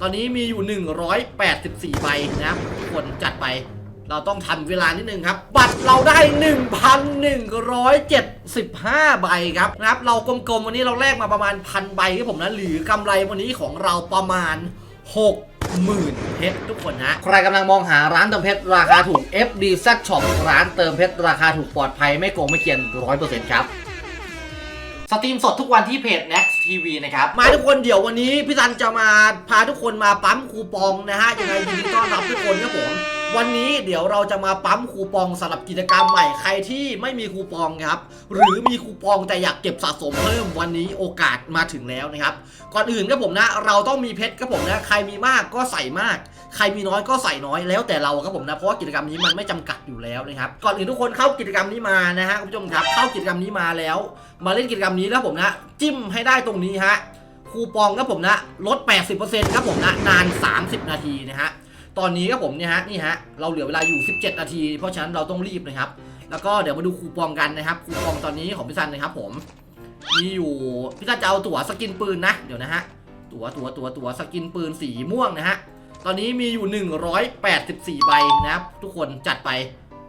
ตอนนี้มีอยู่ 184ใบนะครับทุกคนจัดไป เราต้องทำเวลานิดนึงครับ บัตรเราได้ 1,175 ใบครับนะครับ เรากลมๆวันนี้เราแลกมาประมาณพันใบครับผมนะหรือกำไรวันนี้ของเราประมาณ 6หมื่นเพชรทุกคนนะใครกำลังมองหาร้านเติมเพชรราคาถูก FD Z Shop ร้านเติมเพชรราคาถูกปลอดภัยไม่โกงไม่เกียน100%ครับ สตรีมสดทุกวันที่เพจ Next TV นะครับ มาทุกคนเดี๋ยววันนี้พี่ซันจะมาพาทุกคนมาปั๊มคูปองนะฮะยังไงยินดีต้อนรับทุกคนครับผมวันนี้เดี๋ยวเราจะมาปั๊มคูปองสำหรับกิจกรรมใหม่ใครที่ไม่มีคูปองครับ หรือมีคูปองแต่อยากเก็บสะสมเพิ่มวันนี้โอกาสมาถึงแล้วนะครับ ก่อนอื่นครับผมนะ เราต้องมีเพชรครับผมนะ ใครมีมากก็ใส่มาก ใครมีน้อยก็ใส่น้อยแล้วแต่เราครับผมนะเพราะว่ากิจกรรมนี้มันไม่จำกัดอยู่แล้วนะครับก่อนอื่นทุกคนเข้ากิจกรรมนี้มานะฮะคุณผู้ชมครับเข้ากิจกรรมนี้มาแล้ว มาเล่นกิจกรรมนี้แล้วผมนะ จิ้มให้ได้ตรงนี้ฮะคูปองครับผมนะลด 80%ครับผมนะนาน 30 นาทีนะฮะตอนนี้ครับผมเนี่ยฮะนี่ฮะเราเหลือเวลาอยู่ 17 นาที เพราะฉะนั้นเราต้องรีบนะครับ แล้วก็เดี๋ยวมาดูคูปองกันนะครับคูปองตอนนี้ของพี่ซันนะครับผมมีอยู่พี่ซันจะเอาตั๋วสกินปืนนะเดี๋ยวนะฮะตั๋วตั๋วตั๋วตั๋วสกินปืนสีม่วงนะฮะ ตอนนี้มีอยู่ 184 ใบนะครับ ทุกคนจัดไป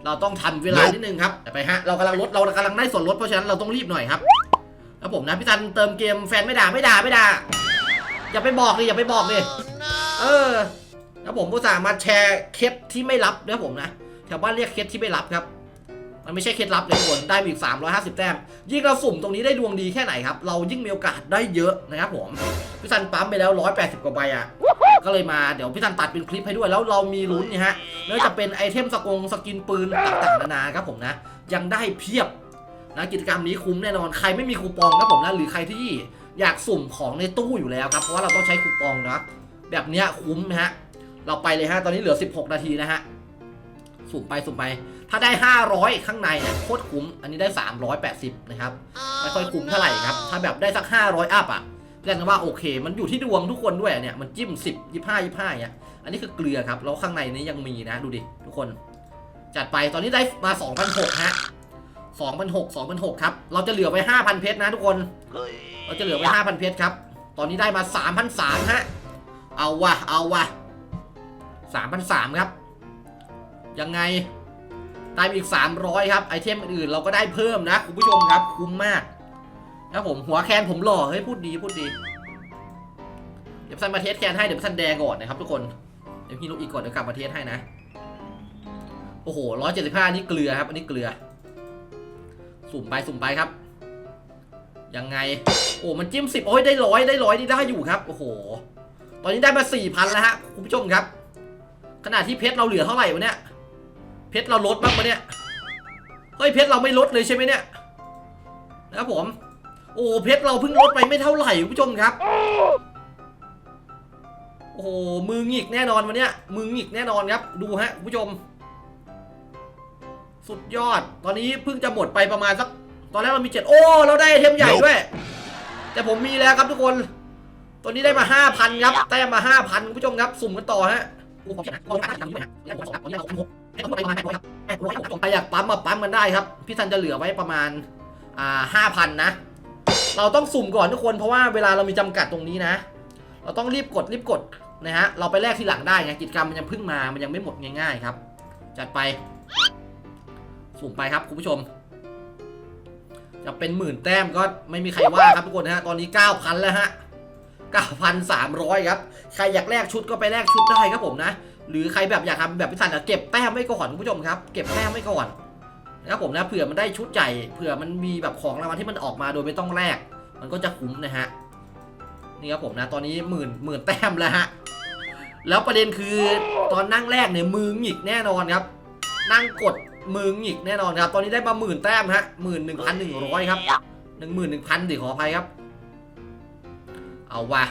เราต้องทำเวลานิดนึงครับแต่ไปฮะเรากำลังลดเรากำลังได้ส่วนลดเพราะฉะนั้นเราต้องรีบหน่อยครับแล้วผมนะพี่ซันเติมเกมแฟนไม่ด่าไม่ด่าไม่ด่าอย่าไปบอกดิอย่าไปบอกดิเออแล้วผมก็สามารถแชร์เคสที่ไม่รับนะผมนะแถวบ้านเรียกเคสที่ไม่รับครับ มันไม่ใช่เคล็ดลับเลยทุกคนได้มาอีก 350 แต้ม ยิ่งเราสุ่มตรงนี้ได้ดวงดีแค่ไหนครับ เรายิ่งมีโอกาสได้เยอะนะครับผม พี่ซันปั๊มไปแล้ว 180 กว่าใบอะ ก็เลยมาเดี๋ยวพี่ซันตัดเป็นคลิปให้ด้วย แล้วเรามีลุ้นนี่ฮะไม่ว่าจะเป็นไอเทมสกงสกินปืนต่างๆนานาครับผมนะ ยังได้เพียบนะกิจกรรมนี้คุ้มแน่นอนใครไม่มีคูปองครับผมนะหรือใครที่อยากสุ่มของในตู้อยู่แล้วครับเพราะว่าเราต้องใช้คูปองนะแบบเนี้ยคุ้มนะฮะเราไปเลยฮะตอนนี้เหลือ 16 นาทีนะฮะสุ่มไปสุ่มไป ถ้าได้ 500 ข้างในเนี่ยโคตรคุ้ม อันนี้ได้ 380 นะครับ ไม่ค่อยคุ้มเท่าไหร่ครับ ถ้าแบบได้สัก 500 อัพอะเรียกกันว่าโอเค มันอยู่ที่ดวงทุกคนด้วยเนี่ย มันจิ้ม 10 25 25เนี่ยอันนี้คือเกลือครับ แล้วข้างในนี้ยังมีนะ ดูดิ ทุกคน จัดไป ตอนนี้ได้มา2,600ฮะ2,600 2,600ครับ เราจะเหลือไว้ 5,000 เพชรนะทุกคน เราจะเหลือไว้ 5,000 เพชรครับ ตอนนี้ได้มา3,300ฮะ เอาวะเอาวะ3,300ครับ ยังไง ได้มอีก 300 ครับไอเทมอื่นเราก็ได้เพิ่มนะคุณผู้ชมครับคุ้มมากนะผมหัวแคนผมหล่อเฮ้ยพูดดีพูดดี เดี๋ยวซันมาเทสแคนให้เดี๋ยวซันแดงก่อนนะครับทุกคนเดี๋ยวพี่นุกอีกก่อนเดี๋ยวกลับมาเทสให้นะโอ้โห175นี่เกลือครับ อันนี้เกลือ สุ่มไปสุ่มไปครับ ยังไง โอ้ มันจิ้มสิบโอ้ยได้ร้อยได้ร้อยนี่ได้อยู่ครับ โอ้โห ตอนนี้ได้มาสี่พันแล้วฮะ คุณผู้ชมครับ ขณะที่เพชรเราเหลือเท่าไหร่วะเนี่ย เพชรเราลดบ้างปะเนี่ยเฮ้ยเพชรเราไม่ลดเลยใช่ไหมเนี่ยนะครับผม โอ้เพชรเราเพิ่งลดไปไม่เท่าไหร่คุณผู้ชมครับ โอ้โหมือหงิกแน่นอนวันเนี้ยมือหงิกแน่นอนครับ ดูฮะคุณผู้ชม สุดยอด ตอนนี้เพิ่งจะหมดไปประมาณสัก ตอนแรกเรามีเจ็ดโอ้เราได้ไอเทมใหญ่ด้วย แต่ผมมีแล้วครับทุกคนตอนนี้ได้มาห้าพันครับแต้มมาห้าพันคุณผู้ชมครับ สุ่มกันต่อฮะ ใครอยากปั๊มมาปั๊มกันได้ครับ พี่ทันจะเหลือไว้ประมาณอ่าห้าพันนะ เราต้องสุ่มก่อนทุกคนเพราะว่าเวลาเรามีจำกัดตรงนี้นะ เราต้องรีบกดรีบกดนะฮะ เราไปแลกทีหลังได้ไงกิจกรรมมันยังเพิ่งมา มันยังไม่หมดง่าย ๆ ครับ จัดไป สุ่มไปครับคุณผู้ชม จะเป็นหมื่นแต้มก็ไม่มีใครว่าครับทุกคนนะฮะ ตอนนี้9,000แล้วฮะ9,300 ครับ ใครอยากแลกชุดก็ไปแลกชุดได้ครับผมนะ หรือใครแบบอยากทำแบบพิสันอะเก็บแต้มไว้ก่อนคุณผู้ชมครับ เก็บแต้มไว้ก่อนนะครับผมนะเผื่อมันได้ชุดใหญ่เผื่อมันมีแบบของรางวัลที่มันออกมาโดยไม่ต้องแลกมันก็จะคุ้มนะฮะนี่ครับผมนะตอนนี้หมื่นหมื่นแต้มแล้วฮะแล้วประเด็นคือตอนนั่งแรกเนี่ยมือหงิกแน่นอนครับ นั่งกดมือหงิกแน่นอนครับ ตอนนี้ได้มาหมื่นแต้มฮะหมื่นหนึ่งพันหนึ่งร้อยครับหนึ่งหมื่นหนึ่งพันดิขออภัยครับ เอาว่ะ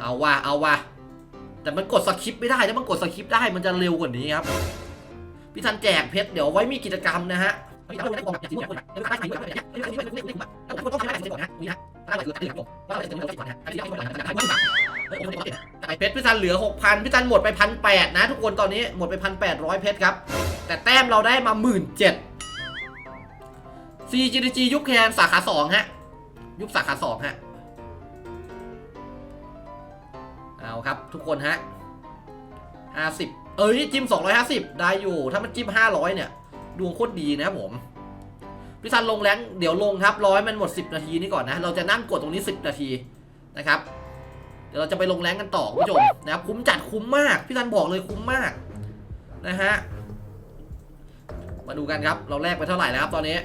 เอาว่ะเอาว่ะ แต่มันกดสคริปไม่ได้ถ้ามันกดสคริปได้มันจะเร็วกว่านี้ครับพี่ทันแจกเพชรเดี๋ยวไว้มีกิจกรรมนะฮะไอเพชรพี่ทันเหลือ 6,000พี่ทันหมดไปพันแปดนะ ทุกคนตอนนี้หมดไปพันแปดร้อยเพชรครับ แต่แต้มเราได้มาหมื่นเจ็ด CGG ยุคแคนสาขาสองฮะ ยุคสาขาสองฮะ เอาครับ ทุกคนฮะห้าสิบเอ้ยจิ้มสองร้อยห้าสิบได้อยู่ ถ้ามันจิ้มห้าร้อยเนี่ย ดวงโคตรดีนะครับผมพี่ซันลงแรงเดี๋ยวลงครับร้อยมันหมด10นาทีนี้ก่อนนะ เราจะนั่งกดตรงนี้10นาทีนะครับ เดี๋ยวเราจะไปลงแรงกันต่อคุณผู้ชมนะครับคุ้มจัดคุ้มมาก พี่ซันบอกเลยคุ้มมากนะฮะมาดูกันครับ เราแลกไปเท่าไหร่แล้วครับ ตอนนี้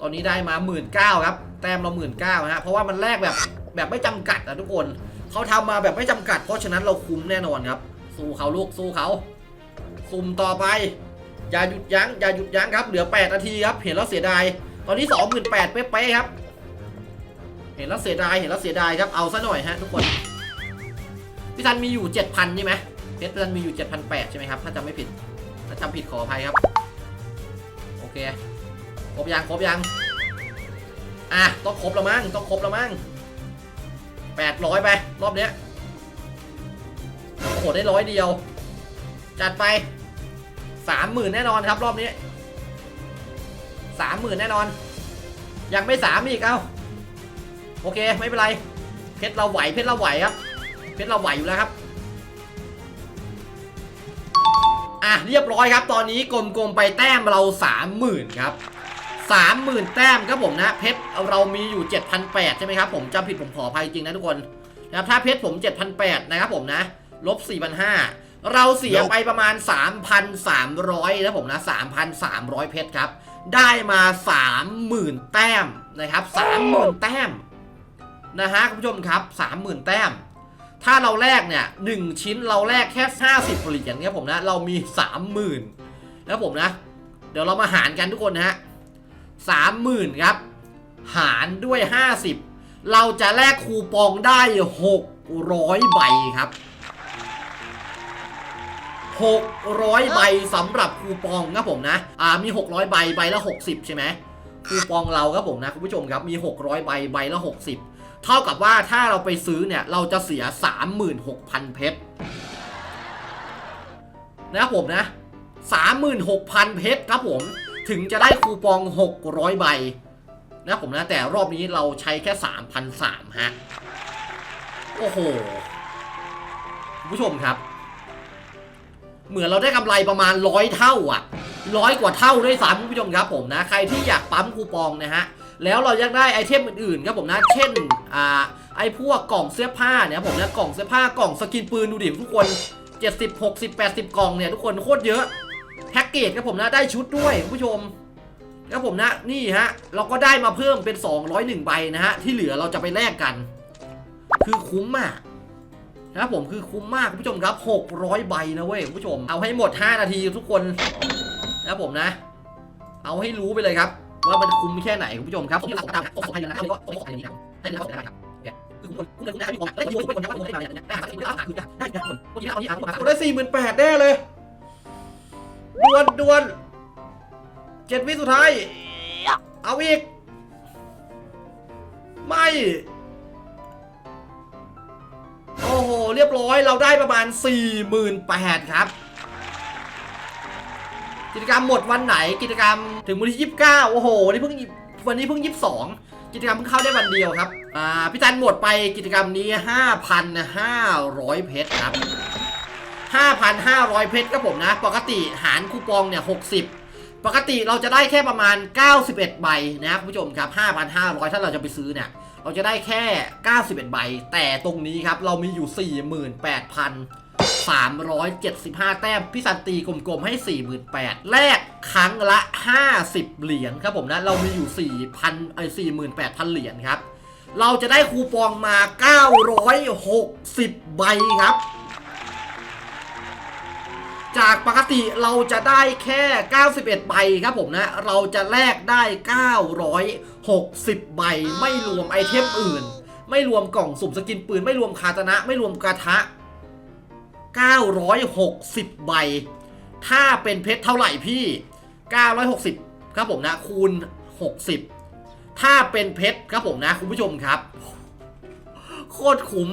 ตอนนี้ได้มา1 9ื่นครับ แต้มเรา1 9ื่นเก้าฮะ เพราะว่ามันแลกแบบแบบไม่จำกัดนะทุกคน เขาทำมาแบบไม่จำกัด เพราะฉะนั้นเราคุ้มแน่นอนครับ สู้เขาลูกสู้เขาสุ่มต่อไป อย่าหยุดยั้งอย่าหยุดยั้งครับเหลือ 8 นาทีครับเห็นแล้วเสียดายตอนนี้ 28,000เป๊ะๆครับ เห็นแล้วเสียดายเห็นแล้วเสียดายครับเอาซะหน่อยฮะทุกคนพี่ซันมีอยู่ 7,000ใช่ไหมเพชรพี่ซันมีอยู่ 7,800ใช่ไหมครับถ้าจำไม่ผิดถ้าจำผิดขออภัยครับโอเคครบยังครบยังอะต้องครบแล้วมั้งต้องครบแล้วมั้ง 800 ไป รอบเนี้ยโอ้โหได้ร้อยเดียว จัดไปสามหมื่นแน่นอนครับรอบนี้สามหมื่นแน่นอน ยังไม่สามอีก เอ้า โอเค ไม่เป็นไร เพชรเราไหว เพชรเราไหวครับ เพชรเราไหวอยู่แล้วครับอะเรียบร้อยครับ ตอนนี้กลมๆไปแต้มเราสามหมื่นครับ สามหมื่นแต้มครับผมนะ เพชรเรามีอยู่เจ็ดพันแปดใช่ไหมครับผมจำผิดผมขออภัยจริงนะทุกคนนะครับถ้าเพชรผมเจ็ดพันแปดนะครับผมนะ ลบสี่พันห้าเราเสียไปประมาณ 3,300นะผมนะ 3,300 เพชรครับ ได้มา 30,000 แต้มนะครับ 30,000 แต้มนะฮะคุณผู้ชมครับ 30,000 แต้ม ถ้าเราแลกเนี่ย 1 ชิ้นเราแลกแค่ 50เหรียญครับผมนะ เรามี 30,000 แล้วผมนะ เดี๋ยวเรามาหารกันทุกคนนะฮะ 30,000ครับ หารด้วย 50 เราจะแลกคูปองได้ 600 ใบครับ 600 ใบสำหรับคูปองครับผมนะ อ่ามี 600 ใบใบละ 60 ใช่ไหมคูปองเราครับผมนะคุณผู้ชมครับมี 600 ใบใบละ 60 เท่ากับว่าถ้าเราไปซื้อเนี่ย เราจะเสีย 36,000 เพชรนะครับผมนะ 36,000 เพชรครับผม ถึงจะได้คูปอง 600 ใบนะผมนะแต่รอบนี้เราใช้แค่3,300ฮะ โอ้โหผู้ชมครับ เหมือนเราได้กำไรประมาณร้อยเท่าอะร้อยกว่าเท่าด้วยซ้ำคุณผู้ชมครับผมนะ ใครที่อยากปั๊มคูปองนะฮะ แล้วเรายังได้ไอเทมอื่นๆครับผมนะ เช่นอ่าไอพวกกล่องเสื้อผ้าเนี่ยผมนะกล่องเสื้อผ้ากล่องสกินปืนดูดิทุกคน 70 60 80 กล่องเนี่ยทุกคนโคตรเยอะ แพ็กเกจครับผมนะได้ชุดด้วยคุณผู้ชมครับผมนะนี่ฮะเราก็ได้มาเพิ่มเป็น 201 ใบนะฮะที่เหลือเราจะไปแลกกัน คือคุ้มมากนะครับผมคือคุ้มมากคุณผู้ชมครับ 600 ใบนะเว้ยคุณผู้ชม เอาให้หมด 5 นาทีทุกคนนะครับผมนะ เอาให้รู้ไปเลยครับ ว่ามันคุ้มแค่ไหนคุณผู้ชมครับผมที่เราตามผมขอให้เลยนะครับผมขอให้เลยนะครับให้เลยนะครับคือคุณคุณคุณได้มีของได้มีคนครับผมได้มาเนี่ยได้หาที่ได้หาคือได้ครับคนคนที่เอาที่เอาผมได้สี่หมื่นแปดแน่เลยด วนดวนเจ็ดวิสุดท้าย เอาอีก ไม่ โอ้โห เรียบร้อยเราได้ประมาณ 48,000ครับ กิจกรรมหมดวันไหนกิจกรรมถึงวันที่ 29 โอ้โหวันนี้เพิ่งวันนี้เพิ่ง 22 กิจกรรมเพิ่งเข้าได้วันเดียวครับ อ่า พี่จันหมดไปกิจกรรมนี้ 5,500 เพชรครับ 5,500 เพชรครับผมนะ ปกติหารคูปองเนี่ย 60 ปกติเราจะได้แค่ประมาณ 91 ใบนะครับคุณผู้ชมครับ 5,500 ถ้าเราจะไปซื้อเนี่ย เราจะได้แค่ 91 ใบ แต่ตรงนี้ครับ เรามีอยู่ 48,375 แต้ม พี่สันตีกลมๆให้ 48,000 แลกครั้งละ 50 เหรียญครับผมนะ เรามีอยู่ 4,000ไอ้48,000 เหรียญครับ เราจะได้คูปองมา 960 ใบครับ จากปกติเราจะได้แค่ 91 ใบครับผมนะ เราจะแลกได้ 960 ใบ ไม่รวมไอเทมอื่น ไม่รวมกล่องสุ่มสกินปืน ไม่รวมคาตนะ ไม่รวมกระทะ 960 ใบ ถ้าเป็นเพชรเท่าไหร่พี่ 960 ครับผมนะ คูณ 60 ถ้าเป็นเพชรครับผมนะ คุณผู้ชมครับ โคตรคุ้ม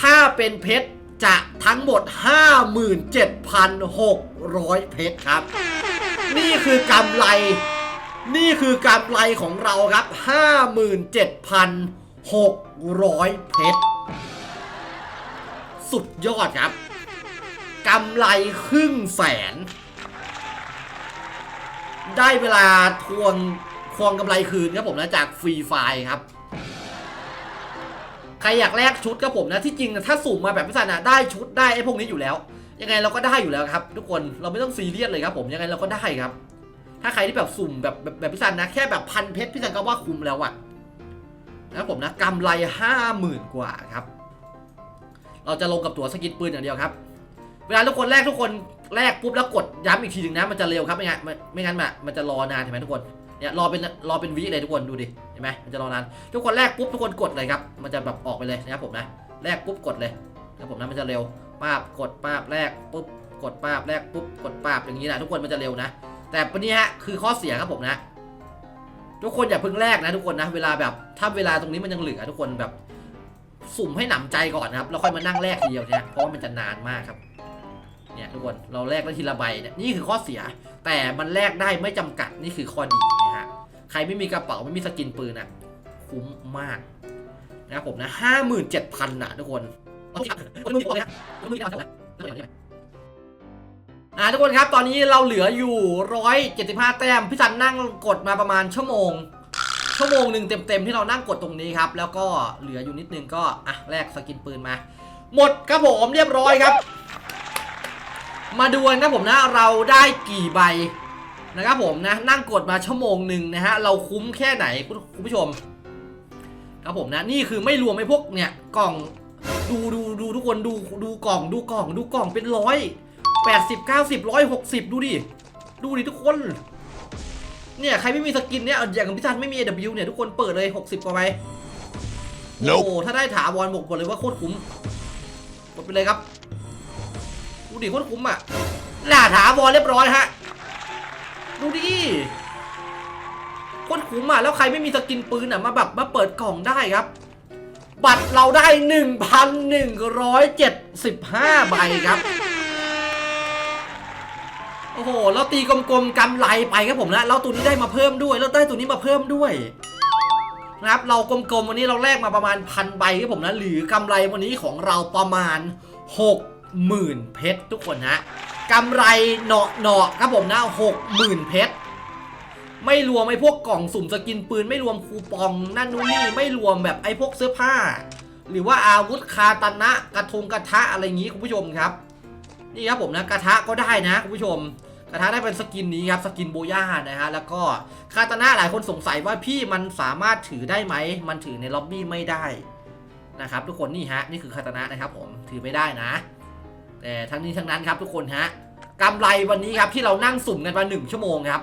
ถ้าเป็นเพชร จะทั้งหมด 57,600 เพชรครับ นี่คือกำไร นี่คือกำไรของเราครับ 57,600 เพชร สุดยอดครับกำไรครึ่งแสน ได้เวลาทวงทวงกำไรคืนครับผมนะจากฟรีไฟล์ครับ ใครอยากแลกชุดครับผมนะที่จริงนะถ้าสุ่มมาแบบพิศษนะได้ชุดได้ไอ้พวกนี้อยู่แล้ว ยังไงเราก็ได้อยู่แล้วครับ ทุกคนเราไม่ต้องซีเรียสเลยครับ ผมยังไงเราก็ได้ครับ ถ้าใครที่แบบสุ่มแบบแบบแบบพิเศษนะแค่แบบพันเพชรพิเศษก็ว่าคุ้มแล้วอะนะครับผมนะกำไรห้าหมื่นกว่าครับ เราจะลงกับตัวสกินปืนอย่างเดียวครับ เวลาทุกคนแรกทุกคนแรกปุ๊บแล้วกดย้ำอีกทีหนึ่งนะมันจะเร็วครับไม่งั้นไม่งั้นมันจะรอนานเห็นไหมทุกคน เนี่ยรอเป็นรอเป็นวิเลยทุกคนดูดิเห็นไหมมันจะรอนานทุกคนแรกปุ๊บทุกคนกดเลยครับมันจะแบบออกไปเลยนะครับผมนะแรกปุ๊บกดเลยนะครับผมนะมันจะเร็วป้าบกดป้าบแรกปุ๊บกดป้าบแรกปุ๊บกดป้าบอย่างนี้นะทุกคนมันจะเร็วนะ แต่ปันนี้ฮะคือข้อเสียครับผมนะ ทุกคนอย่าเพิ่งแรกนะทุกคนนะเวลาแบบถ้าเวลาตรงนี้มันยังเหลือทุกคนแบบ สุ่มให้หนำใจก่อนนะครับแล้วค่อยมานั่งแรกทีเดียวเนี่ยเพราะว่ามันจะนานมากครับ เนี่ยทุกคนเราแลกได้ทีละใบเนี่ยนี่คือข้อเสีย แต่มันแลกได้ไม่จำกัดนี่คือข้อดีนะฮะใครไม่มีกระเป๋าไม่มีสกินปืนอะคุ้มมากนะครับผมนะห้าหมื่นเจ็ดพันนะทุกคนอ่าทุกคนครับตอนนี้เราเหลืออยู่ร้อยเจ็ดสิบห้าแต้มพี่สันนั่งกดมาประมาณชั่วโมง ชั่วโมงหนึ่งเต็มๆที่เรานั่งกดตรงนี้ครับ แล้วก็เหลืออยู่นิดนึงก็อะแลกสกินปืนมา หมดครับผมเรียบร้อยครับ มาดูกันครับผมนะเราได้กี่ใบนะครับผมนะนั่งกดมาชั่วโมงหนึ่งนะฮะเราคุ้มแค่ไหนคุณคุณผู้ชม ครับผมนะนี่คือไม่รวมไอ้พวกเนี่ยกล่องดูดูดูทุกคนดูดูกล่องดูกล่องดูกล่องเป็นร้อยแปดสิบเก้าสิบร้อยหกสิบดูดิดูดิทุกคนเนี่ยใครไม่มีสกินเนี่ยอย่างพิธันไม่มี AW เนี่ยทุกคนเปิดเลย 60 กว่าใบโอ้โหถ้าได้ถาวรบอกหมดเลยว่าโคตรคุ้มกดไปเลยครับ ดูดิโคตรคุ้มอะหล่าถาวรเรียบร้อยฮะ ดูดิโคตรคุ้มอะแล้วใครไม่มีสกินปืนอะมาแบบมาเปิดกล่องได้ครับ บัตรเราได้ 1,175 ใบครับ โอ้โหแล้วตีกลมๆกำไรไปครับผมนะแล้วตัวนี้ได้มาเพิ่มด้วยแล้วได้ตัวนี้มาเพิ่มด้วยนะครับเรากลมๆวันนี้เราแลกมาประมาณพันใบครับผมนะหรือกำไรวันนี้ของเราประมาณ 60,000เพชรทุกคนฮะกำไรเนาะเนาะครับผมนะ60,000เพชรไม่รวมไอ้พวกกล่องสุ่มสกินปืนไม่รวมคูปองนั่นนู่นนี่ไม่รวมแบบไอ้พวกเสื้อผ้า หรือว่าอาวุธคาตนะกระทงกระทะอะไรอย่างงี้คุณผู้ชมครับ นี่ครับผมนะกระทะก็ได้นะคุณผู้ชม กระทะได้เป็นสกินนี้ครับสกินโบย่านะฮะแล้วก็คาตนะหลายคนสงสัยว่าพี่มันสามารถถือได้ไหมมันถือในล็อบบี้ไม่ได้นะครับทุกคนนี่ฮะนี่คือคาตนะนะครับผมถือไม่ได้นะ แต่ทั้งนี้ทั้งนั้นครับทุกคนฮะกำไรวันนี้ครับที่เรานั่งสุ่มกันมาหนึ่งชั่วโมงครับ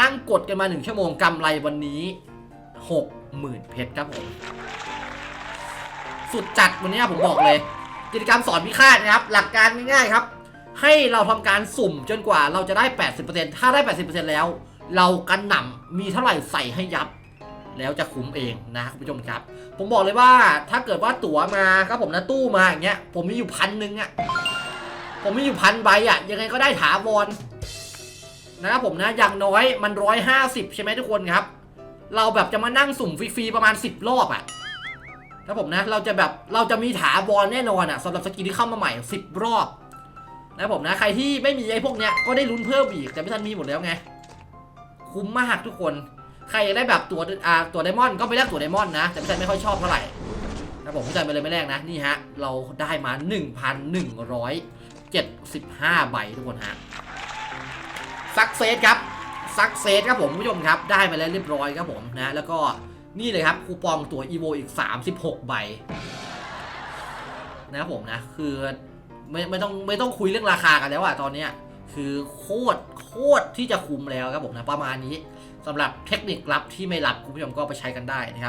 นั่งกดกันมาหนึ่งชั่วโมงกำไรวันนี้หกหมื่นเพชรครับผมสุดจัดวันนี้ผมบอกเลย กิจกรรมสอนพิฆาตนะครับ หลักการง่ายๆครับ ให้เราทำการสุ่มจนกว่าเราจะได้ 80%ถ้าได้ 80%แล้ว เรากันหน่ำมีเท่าไหร่ใส่ให้ยับ แล้วจะคุ้มเองนะคุณผู้ชมครับ ผมบอกเลยว่าถ้าเกิดว่าตั๋วมาครับผมนะตู้มาอย่างเงี้ยผมมีอยู่พันหนึ่งอะ ผมมีอยู่พันใบอะยังไงก็ได้ถาวรนะครับผมนะอย่างน้อยมันร้อยห้าสิบใช่ไหมทุกคนครับ เราแบบจะมานั่งสุ่มฟรีๆประมาณ10รอบอะครับผมนะเราจะแบบเราจะมีถาวรแน่นอนอะสำหรับสกินที่เข้ามาใหม่10รอบนะครับผมนะใครที่ไม่มีไอ้พวกเนี้ยก็ได้ลุ้นเพิ่มอีกแต่ไม่ทันมีหมดแล้วไงคุ้มมากทุกคนใครอยากได้แบบตัวอ่าตัวไดมอนด์ก็ไปแลกตัวไดมอนด์นะ แต่พี่ชันไม่ค่อยชอบเท่าไหร่นะผมพี่ชันไปเลยไม่แลกนะ นี่ฮะ เราได้มา 75 ใบทุกคนฮะซักเซสครับซักเซสครับผมคุณผู้ชมครับ ได้มาแล้วเรียบร้อยครับผมนะ แล้วก็นี่เลยครับคูปองตัวอีโวอีก 36 ใบ นะครับผมนะ คือไม่ไม่ต้องไม่ต้องคุยเรื่องราคากันแล้วอะตอนเนี้ยคือโคตรโคตรที่จะคุ้มแล้วครับผมนะ ประมาณนี้สำหรับเทคนิคลับที่ไม่ลับคุณผู้ชมก็ไปใช้กันได้นะครับ